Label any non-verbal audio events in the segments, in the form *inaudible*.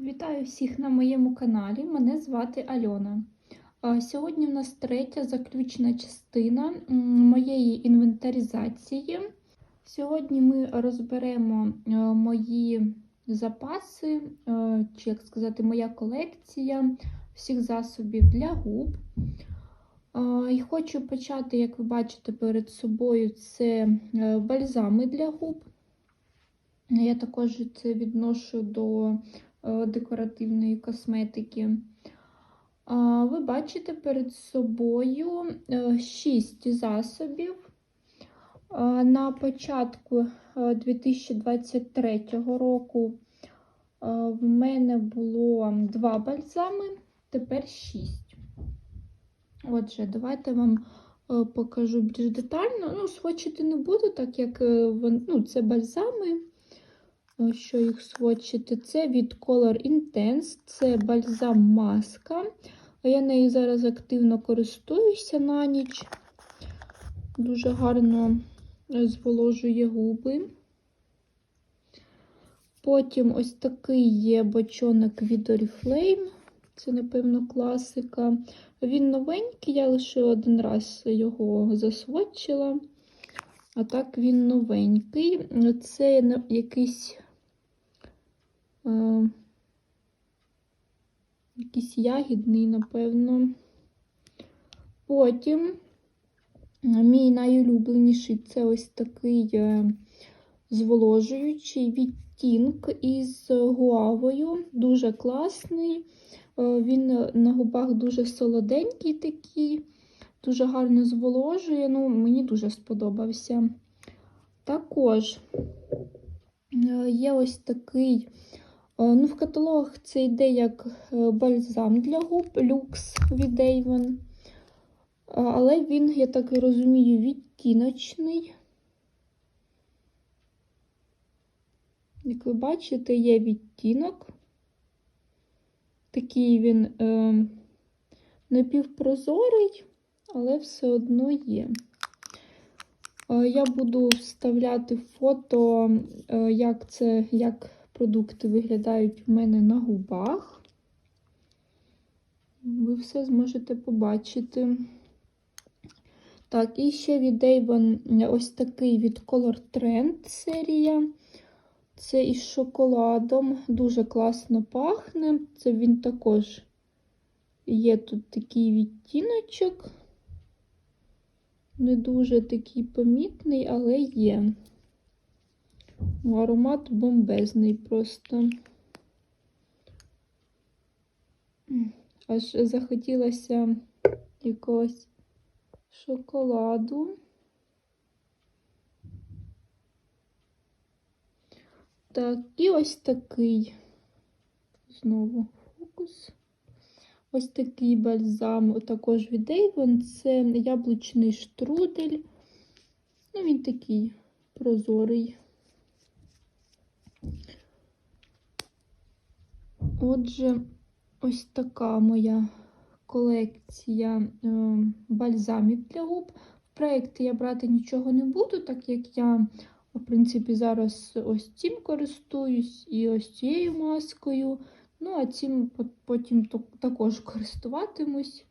Вітаю всіх на моєму каналі. Мене звати Альона. Сьогодні в нас третя заключна частина моєї інвентаризації. Сьогодні ми розберемо е, мої запаси, е, чи як сказати, моя колекція всіх засобів для губ. І хочу почати, як ви бачите перед собою, це е, бальзами для губ. Я також це відношу до декоративної косметики. Ви бачите перед собою 6 засобів. На початку е, 2023 року е, в мене було 2 бальзами, тепер 6. Отже, давайте вам е, покажу більш детально. Ну, сводчити не буду, так як е, ну, це бальзами. Що їх сводчити? Це від Color Intense, це бальзам маска. Я нею зараз активно користуюся на ніч. Дуже гарно зволожує губи. Потім ось такий є бочонок від Oriflame. Це, напевно, класика. Він новенький, я лише один раз його засводчила. А так він новенький. Це якийсь, е, якийсь ягідний, напевно. Потім е, мій найулюбленіший це ось такий е, зволожуючий відтінк із гуавою. Дуже класний. Він на губах дуже солоденький такий, дуже гарно зволожує. Ну, мені дуже сподобався. Також є ось такий. Е, Ну, в каталогах це йде як е, бальзам для губ люкс від Avon. Е, Але він, я так і розумію, відтіночний. Як ви бачите, є відтінок. Такий він е, напівпрозорий, але все одно є. Е, Я буду вставляти фото, е, як це, як продукти виглядають в мене на губах. Ви все зможете побачити. Так, і ще від Avon ось такий від Color Trend серія. Це із шоколадом. Дуже класно пахне. Це він також є тут такий відтіночок. Не дуже такий помітний, але є. Аромат бомбезний просто. Аж захотілося якогось шоколаду. Так, і ось такий. Знову фокус. Ось такий бальзам, також від Avon. Це яблучний штрудель. Ну, він такий прозорий. Отже, ось така моя колекція е, бальзамів для губ. В проєкті я брати нічого не буду, так як я, в принципі, зараз ось цим користуюсь і ось цією маскою. Ну, а цим потім також користуватимусь.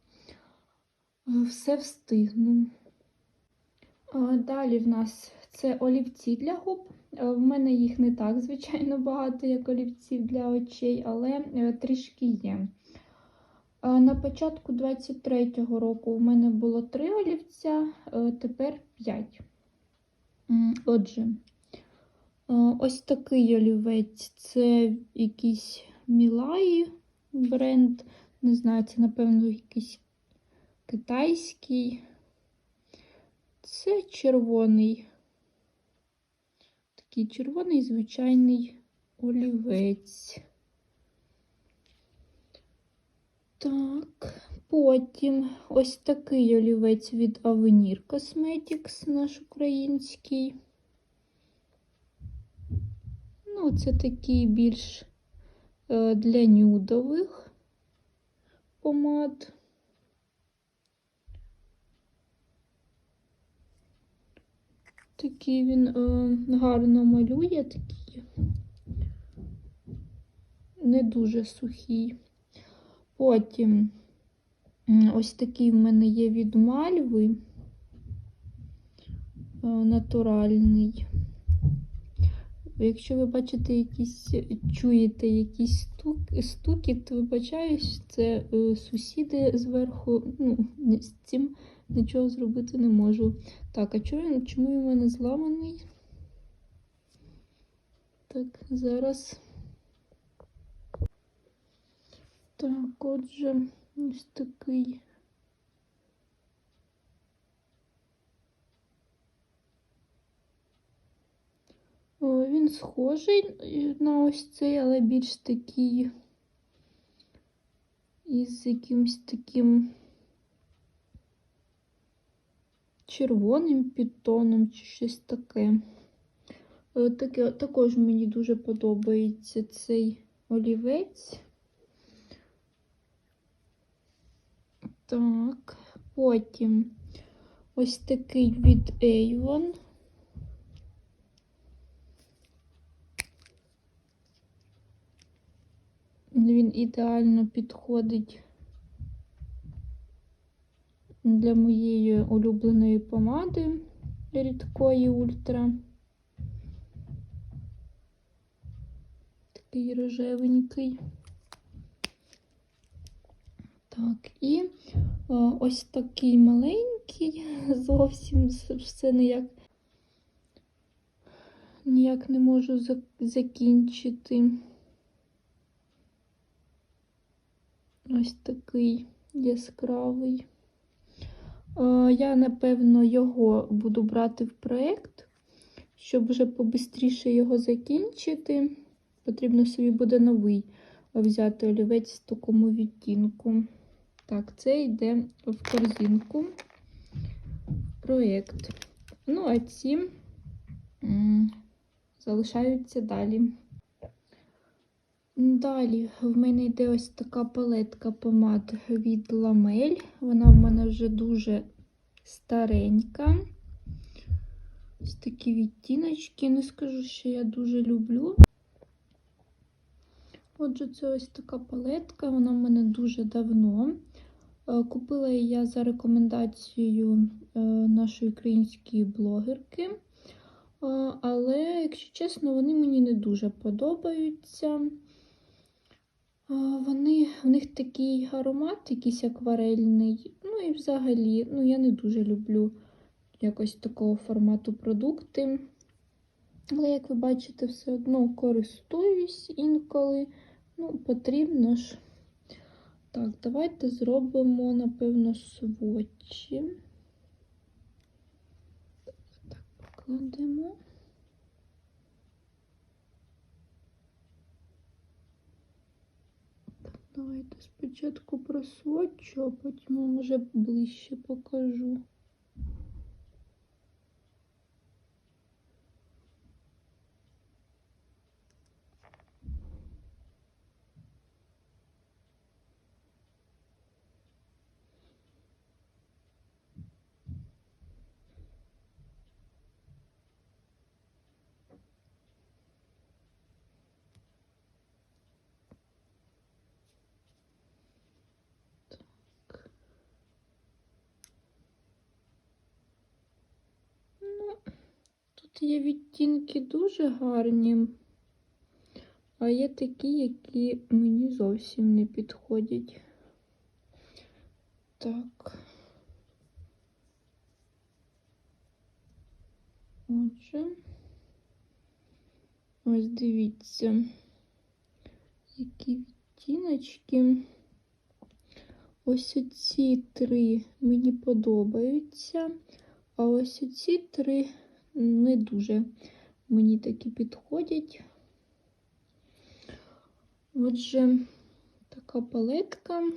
Все встигну. Далі в нас це олівці для губ. Е, В мене їх не так, звичайно, багато, як олівців для очей, але е, трішки є. Е, На початку 23-го року у мене було три олівця, тепер 5. Отже, ось такий олівець це якийсь Мілаї бренд. Не знаю, це, напевно, якийсь китайський. Це червоний. Такий червоний звичайний олівець. Так, потім ось такий олівець від Avenir Cosmetics, наш український. Ну, це такий більш е, для нюдових помад. Такий він е, гарно малює, такий не дуже сухий. Потім ось такий в мене є від мальви е, натуральний. Якщо ви бачите якісь, чуєте якісь стук, стуки, то вибачаюсь, це е, сусіди зверху. Ну, з цим нічого зробити не можу. Так, а чому, чому він у мене зламаний? Так, зараз. Так, отже, ось такий. Він схожий е, на ось цей, але більш такий із якимось таким червоним підтоном чи щось таке. Е, Таке також мені дуже подобається цей олівець. Так, потім ось такий від Avon. Він ідеально підходить для моєї улюбленої помади рідкої ультра. Такий рожевенький. Так, і о, ось такий маленький, *laughs* зовсім все ніяк, ніяк не можу закінчити. Ось такий яскравий. Я, напевно, його буду брати в проєкт, щоб вже побистріше його закінчити. Потрібно собі буде новий взяти олівець в такому відтінку. Так, це йде в корзинку. Проєкт. Ну, а ці залишаються далі. Далі в мене йде ось така палетка помад від Ламель. Вона в мене вже дуже старенька. Ось такі відтіночки. Не скажу, що я дуже люблю. Отже, це ось така палетка, вона в мене дуже давно. Е, Купила її я за рекомендацією е, нашої української блогерки. Е, Але, якщо чесно, вони мені не дуже подобаються. Вони, в них такий аромат, якийсь акварельний. Ну і взагалі, ну я не дуже люблю якось такого формату продукти. Але, як ви бачите, все одно користуюсь інколи. Ну, потрібно ж. Так, давайте зробимо, напевно, сводчі. Так, покладемо. Давайте спочатку просвочу, а потім вам вже ближче покажу. Ну, є відтінки дуже гарні, а є такі, які мені зовсім не підходять. Так. Отже, ось дивіться, які відтіночки. Ось оці три мені подобаються, а ось оці три не дуже мені такі підходять. Отже, така палетка.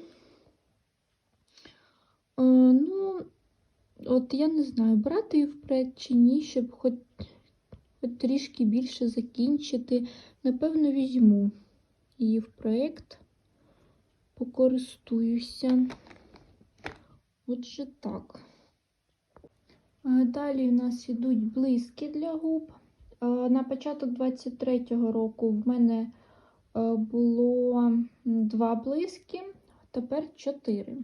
А, ну, от я не знаю, брати її в проект чи ні, щоб хоч, хоч трішки більше закінчити. Напевно, візьму її в проект, покористуюся. Отже, так. А Далі у нас йдуть блиски для губ. На початок 23-го року в мене е, було два блиски, тепер чотири.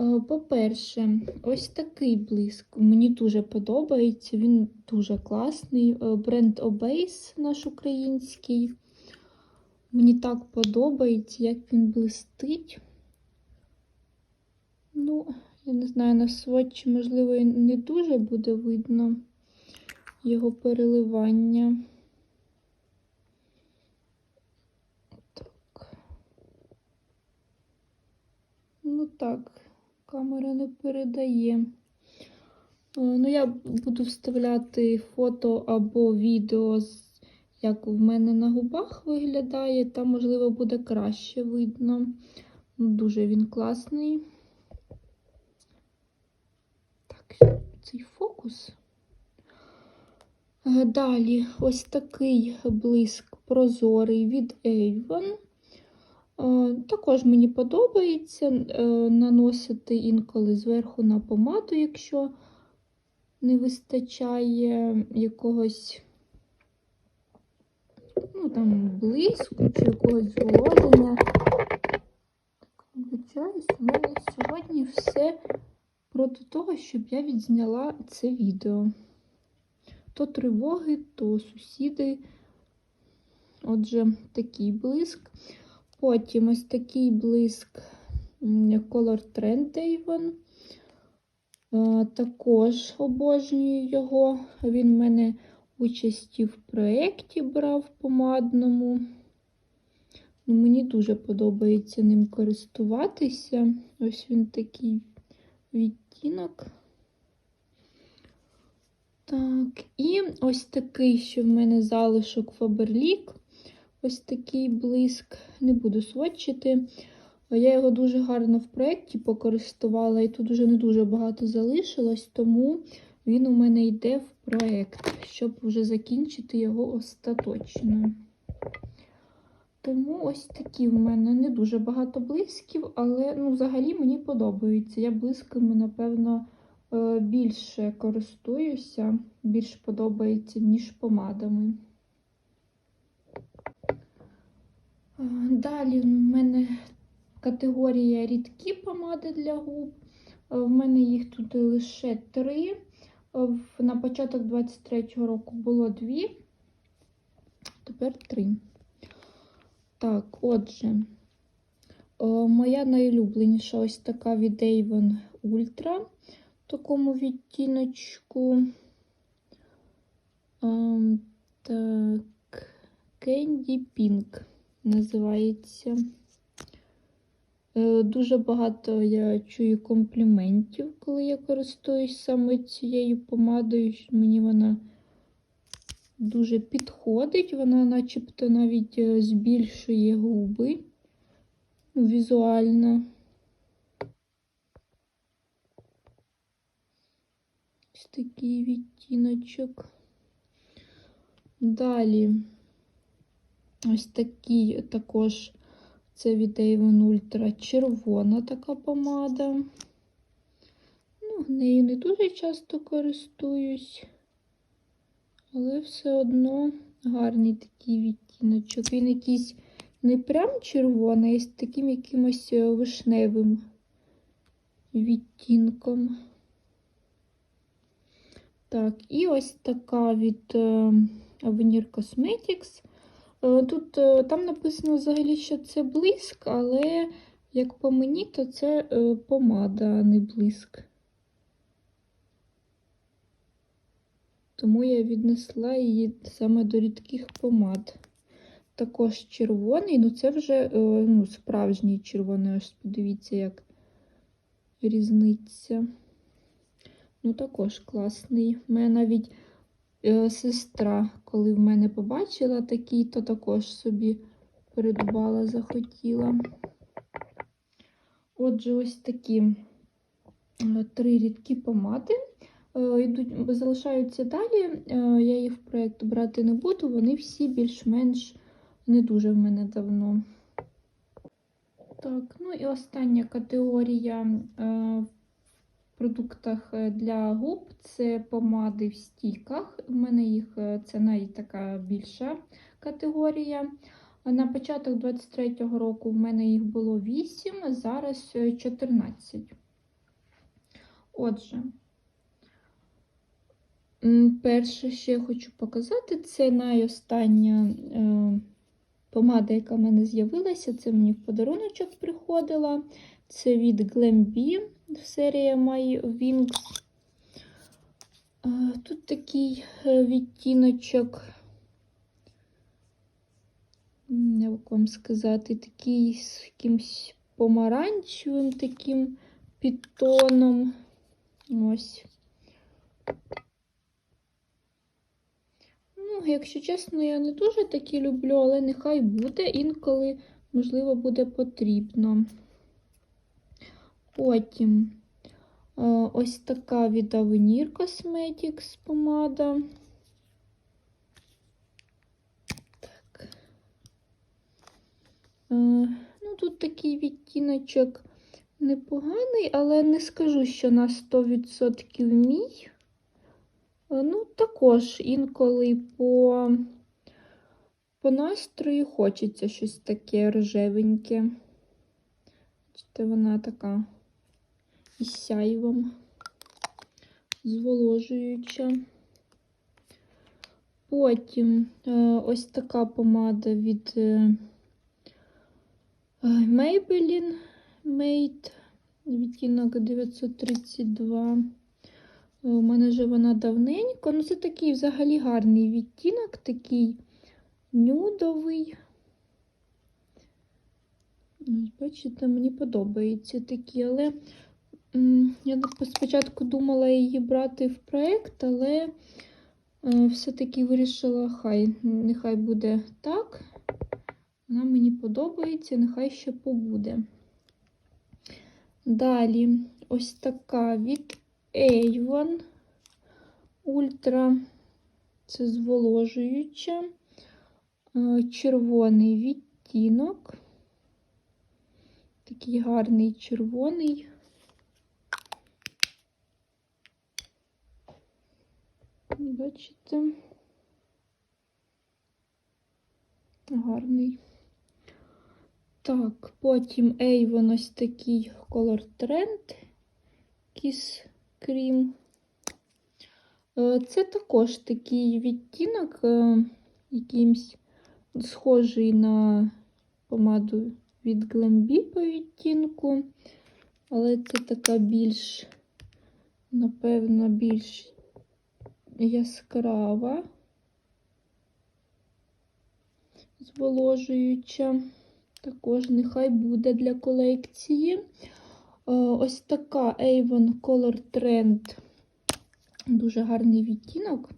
Е, По-перше, ось такий блиск. Мені дуже подобається, він дуже класний. Е, Бренд Obase наш український. Мені так подобається, як він блистить. Ну, я не знаю, на сводчі, можливо, і не дуже буде видно його переливання. Так. Ну так, камера не передає. Е, Ну, я буду вставляти фото або відео, як в мене на губах виглядає, там, можливо, буде краще видно. Ну, Дуже він класний. Цей фокус. Е, Далі ось такий блиск прозорий від Avon. Е, Також мені подобається е, наносити інколи зверху на помаду, якщо не вистачає якогось ну, там, блиску чи якогось зволоження. Так, сьогодні все проти того, щоб я відзняла це відео. То тривоги, то сусіди. Отже, такий блиск. Потім ось такий блиск Color Trend Avon. Е, Також обожнюю його. Він в мене участі в проєкті брав помадному. Ну, Мені дуже подобається ним користуватися. Ось він такий відтінок. Так, і ось такий, що в мене залишок Faberlic. Ось такий блиск. Не буду сводчити. Я його дуже гарно в проєкті покористувала, і тут вже не дуже багато залишилось, тому він у мене йде в проєкт, щоб вже закінчити його остаточно. Тому ось такі в мене не дуже багато блисків, але ну, взагалі мені подобається. Я блисками, напевно, е, більше користуюся, більш подобається, ніж помадами. Е, Далі в мене категорія рідкі помади для губ. Е, В мене їх тут лише три. На початок 23-го року було дві, тепер три. Так, отже, е, моя найулюбленіша ось така від Avon Ultra в такому відтіночку. Ем, Так, Candy Pink називається. Е, Дуже багато я чую компліментів, коли я користуюсь саме цією помадою. Мені вона дуже підходить, вона начебто навіть е, збільшує губи ну, візуально. Ось такий відтіночок. Далі ось такий також це від Avon Ultra червона така помада. Ну, нею не дуже часто користуюсь, але все одно гарний такий відтіночок. Він якийсь не прям червоний, а з таким якимось е, вишневим відтінком. Так, і ось така від е, Avenir Cosmetics. Е, Тут там написано взагалі, що це блиск, але як по мені, то це помада, а не блиск. Тому я віднесла її саме до рідких помад. Також червоний, ну це вже е, ну, справжній червоний, ось подивіться, як різниця. Ну, також класний. У мене навіть е, сестра, коли в мене побачила такий, то також собі придбала, захотіла. Отже, ось такі е, три рідкі помади. Е, Йдуть, залишаються далі. Е, Я їх в проєкт брати не буду, вони всі більш-менш не дуже в мене давно. Так, ну і остання категорія е, в продуктах для губ це помади в стійках. У мене їх це навіть така більша категорія. На початок 23-го року в мене їх було 8, зараз е, 14. Отже, перше, що я хочу показати, це найостання е, помада, яка в мене з'явилася. Це мені в подаруночок приходила. Це від Glambi, серія My Wings. Е, Тут такий е, відтіночок, як вам сказати, такий з якимсь помаранчевим таким підтоном. Ось. Ну, якщо чесно, я не дуже такі люблю, але нехай буде, інколи, можливо, буде потрібно. Потім е, ось така від Avenir Cosmetics помада. Так. Е, ну, тут такий відтіночок непоганий, але не скажу, що на 100% мій. Е, Ну, також інколи по, по настрою хочеться щось таке рожевеньке. Бачите, вона така із сяйвом, зволожуюча. Потім е, ось така помада від е, Maybelline Made, відтінок 932. У мене вже вона давненько. Ну, це такий взагалі гарний відтінок, такий нюдовий. Ось, Бачите, мені подобаються такі, але я спочатку думала її брати в проєкт, але е, все-таки вирішила, хай, нехай буде так. Вона мені подобається, нехай ще побуде. Далі ось така від Avon Ультра. Це зволожуюча, е, червоний відтінок. Такий гарний червоний. Бачите? Гарний. Так, потім Avon ось такий Trend Kiss Cream. Е, Це також такий відтінок, е, якимсь схожий на помаду від Glambi по відтінку, але це така більш, напевно, більш яскрава, зволожуюча. Також нехай буде для колекції. Е, Ось така Avon Color Trend. Дуже гарний відтінок.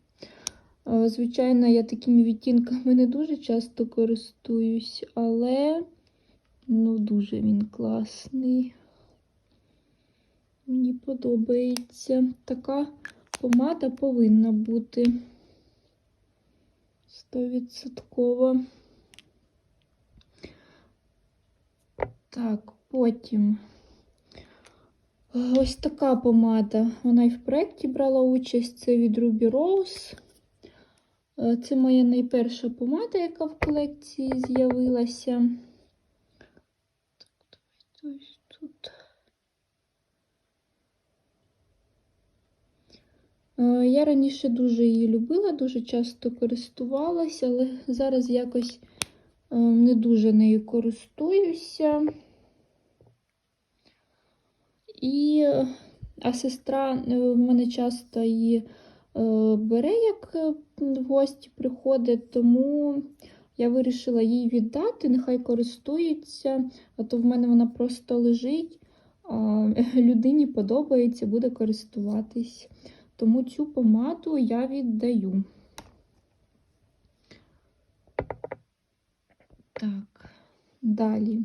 Е, Звичайно, я такими відтінками не дуже часто користуюсь, але ну, дуже він класний. Мені подобається. Така помада повинна бути 100%. Так, потім ось така помада. Вона і в проєкті брала участь. Це від Ruby Rose. Е, Це моя найперша помада, яка в колекції з'явилася. Е, Я раніше дуже її любила, дуже часто користувалася, але зараз якось е, не дуже нею користуюся. І, е, а сестра е, в мене часто її е, бере, як в гості приходить, тому я вирішила їй віддати, нехай користується, а то в мене вона просто лежить, а *laughs* людині подобається, буде користуватись. Тому цю помаду я віддаю. Так, далі.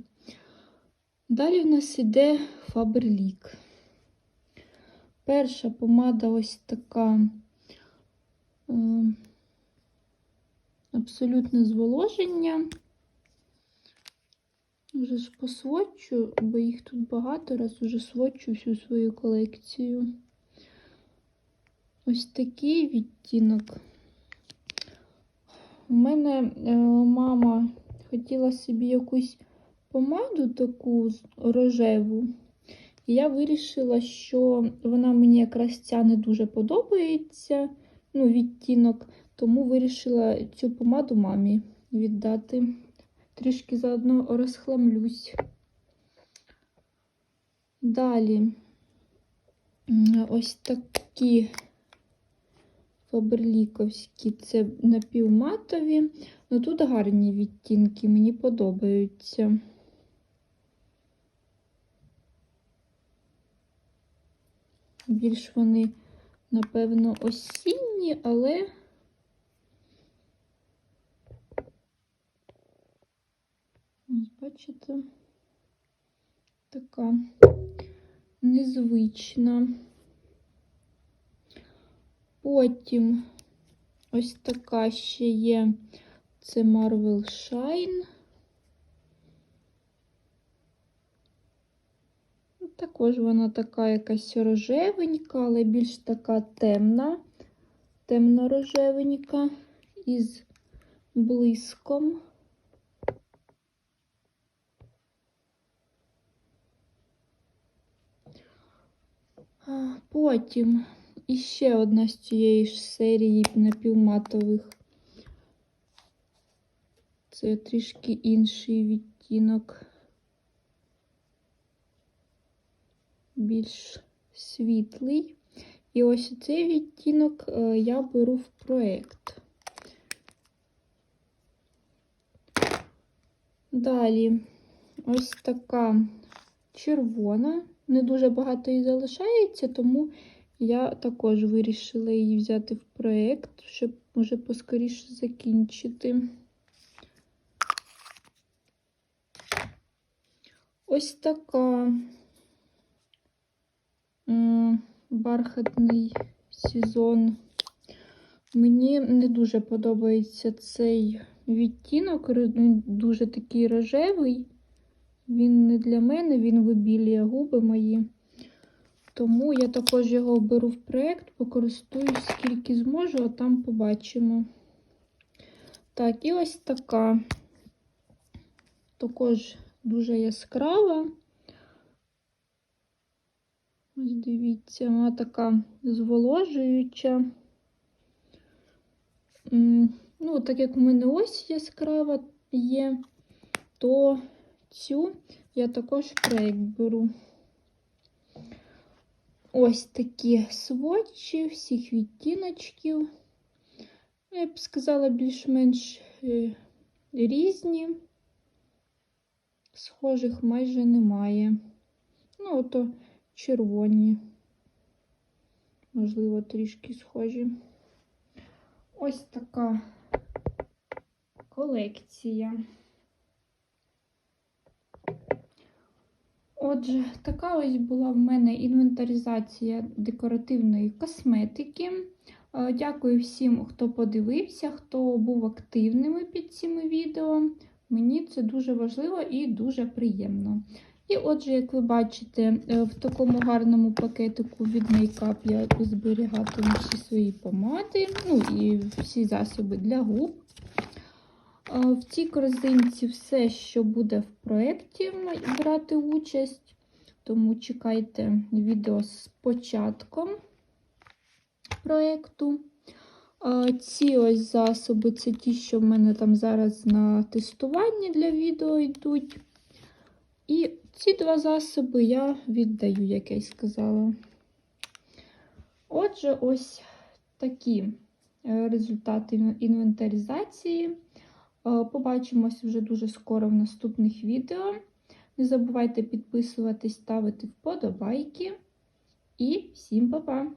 Далі в нас іде Faberlic. Перша помада ось така е, абсолютне зволоження. Вже ж посвочу, бо їх тут багато, раз уже свочу всю свою колекцію. Ось такий відтінок. У мене е, мама хотіла собі якусь помаду таку рожеву. І я вирішила, що вона мені якраз ця не дуже подобається, ну, відтінок, тому вирішила цю помаду мамі віддати. Трішки заодно розхламлюсь. Далі ось такі фаберліковські, це напівматові. Ну тут гарні відтінки, мені подобаються. Більш вони, напевно, осінні, але ось бачите, така незвична. Потім ось така ще є. Це Marvel Shine. Ну, Також вона така якась рожевенька, але більш така темна, темно-рожевенька із блиском. Потім іще одна з цієї ж серії напівматових. Це трішки інший відтінок. Більш світлий. І ось цей відтінок е, я беру в проєкт. Далі ось така червона. Не дуже багато її залишається, тому я також вирішила її взяти в проєкт, щоб може поскоріше закінчити. Ось така бархатний сезон. Мені не дуже подобається цей відтінок, він дуже такий рожевий. Він не для мене, він вибілює губи мої. Тому я також його беру в проєкт, покористуюсь скільки зможу, а там побачимо. Так, і ось така. Також дуже яскрава. Ось дивіться, вона така зволожуюча. Ну, так як у мене ось яскрава є, то цю я також проєкт беру. Ось такі сводчі всіх відтіночків. Я б сказала, більш-менш е, різні. Схожих майже немає. Ну, ото червоні. Можливо, трішки схожі. Ось така колекція. Отже, така ось була в мене інвентаризація декоративної косметики. Е, Дякую всім, хто подивився, хто був активними під цими відео. Мені це дуже важливо і дуже приємно. І отже, як ви бачите, е, в такому гарному пакетику від Makeup я зберігатиму всі свої помади, ну і всі засоби для губ. Е, В цій корзинці все, що буде в проєкті брати участь, тому чекайте відео з початком проєкту. Е, Ці ось засоби це ті, що в мене там зараз на тестуванні для відео йдуть. І ці два засоби я віддаю, як я й сказала. Отже, ось такі е, результати інвентаризації. Е, Побачимось вже дуже скоро в наступних відео. Не забувайте підписуватись, ставити вподобайки. І всім па-па!